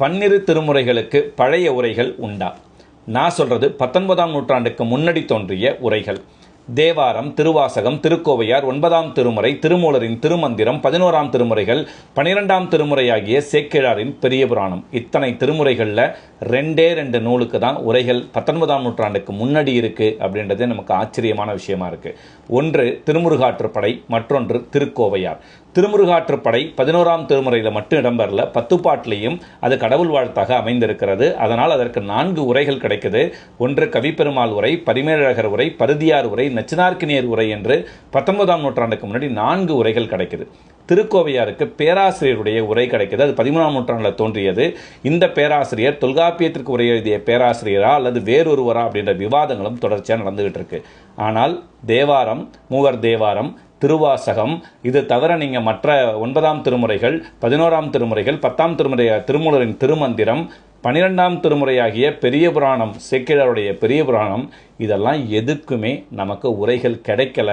பன்னிரு திருமுறைகளுக்கு பழைய உரைகள் உண்டா? நான் சொல்றது பத்தொன்பதாம் நூற்றாண்டுக்கு முன்னாடி தோன்றிய உரைகள். தேவாரம் திருவாசகம் திருக்கோவையார் ஒன்பதாம் திருமுறை திருமூலரின் திருமந்திரம் பதினோராம் திருமுறைகள் பனிரெண்டாம் திருமுறையாகிய சேக்கிழாரின் பெரிய புராணம். இத்தனை திருமுறைகளில் ரெண்டே ரெண்டு நூலுக்கு தான் உரைகள் பத்தொன்பதாம் நூற்றாண்டுக்கு முன்னாடி இருக்கு அப்படின்றது நமக்கு ஆச்சரியமான விஷயமா இருக்கு. ஒன்று திருமுருகாற்றுப்படை மற்றொன்று திருக்கோவையார். திருமுருகாற்றுப்படை பதினோராம் திருமுறையில் மட்டும் இடம்பெறல. பத்து பாட்டிலையும் அது கடவுள் வாழ்த்தாக அமைந்திருக்கிறது. அதனால் அதற்கு நான்கு உரைகள் கிடைக்குது. ஒன்று கவிப்பெருமாள் உரை பரிமேழகர் உரை பருதியார் உரை நச்சினார்க்கினியர் உரை என்று பத்தொன்பதாம் நூற்றாண்டுக்கு முன்னாடி நான்கு உரைகள் கிடைக்குது. திருக்கோவையாருக்கு பேராசிரியருடைய உரை கிடைக்குது. அது பதிமூணாம் நூற்றாண்டில் தோன்றியது. இந்த பேராசிரியர் தொல்காப்பியத்திற்கு உரை எழுதிய பேராசிரியரா அல்லது வேறொருவரா அப்படின்ற விவாதங்களும் தொடர்ச்சியாக நடந்துகிட்டு இருக்கு. ஆனால் தேவாரம் மூவர் தேவாரம் திருவாசகம். இது தவிர நீங்கள் மற்ற ஒன்பதாம் திருமுறைகள் பதினோராம் திருமுறைகள் பத்தாம் திருமுறை திருமூலரின் திருமந்திரம் பனிரெண்டாம் திருமுறையாகிய பெரிய புராணம் சேக்கிழாருடைய பெரிய புராணம் இதெல்லாம் எதுக்குமே நமக்கு உரைகள் கிடைக்கல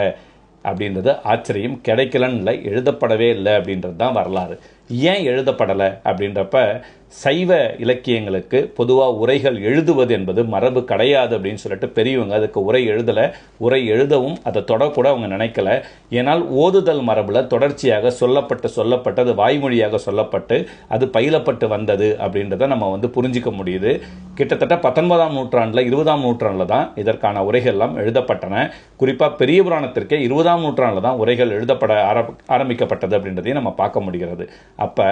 அப்படின்றது ஆச்சரியம். கிடைக்கலன்னு இல்லை எழுதப்படவே இல்லை அப்படின்றது தான் வரலாறு. ஏன் எழுதப்படலை அப்படின்றப்ப சைவ இலக்கியங்களுக்கு பொதுவாக உரைகள் எழுதுவது என்பது மரபு கிடையாது அப்படின்னு சொல்லிட்டு பெரியவங்க அதுக்கு உரை எழுதலை. உரை எழுதவும் அதை தொடக்கூட அவங்க நினைக்கல. ஏனால் ஓதுதல் மரபில் தொடர்ச்சியாக சொல்லப்பட்டு சொல்லப்பட்டு அது வாய்மொழியாக சொல்லப்பட்டு அது பயிலப்பட்டு வந்தது அப்படின்றத நம்ம வந்து புரிஞ்சிக்க முடியுது. கிட்டத்தட்ட பத்தொன்பதாம் நூற்றாண்டில் இருபதாம் நூற்றாண்டில் தான் இதற்கான உரைகள்லாம் எழுதப்பட்டன. குறிப்பாக பெரிய புராணத்திற்கே இருபதாம் நூற்றாண்டில் தான் உரைகள் எழுதப்பட ஆரம்ப ஆரம்பிக்கப்பட்டது அப்படின்றதையும் நம்ம பார்க்க முடிகிறது. அப்போ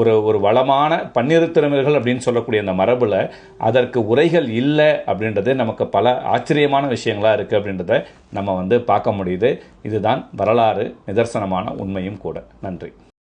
ஒரு ஒரு வளமான பன்னிரு திறமைகள் அப்படின்னு சொல்லக்கூடிய அந்த மரபில் அதற்கு உரைகள் இல்லை அப்படின்றது நமக்கு பல ஆச்சரியமான விஷயங்களாக இருக்குது அப்படின்றத நம்ம வந்து பார்க்க முடியுது. இதுதான் வரலாறு நிதர்சனமான உண்மையும் கூட. நன்றி.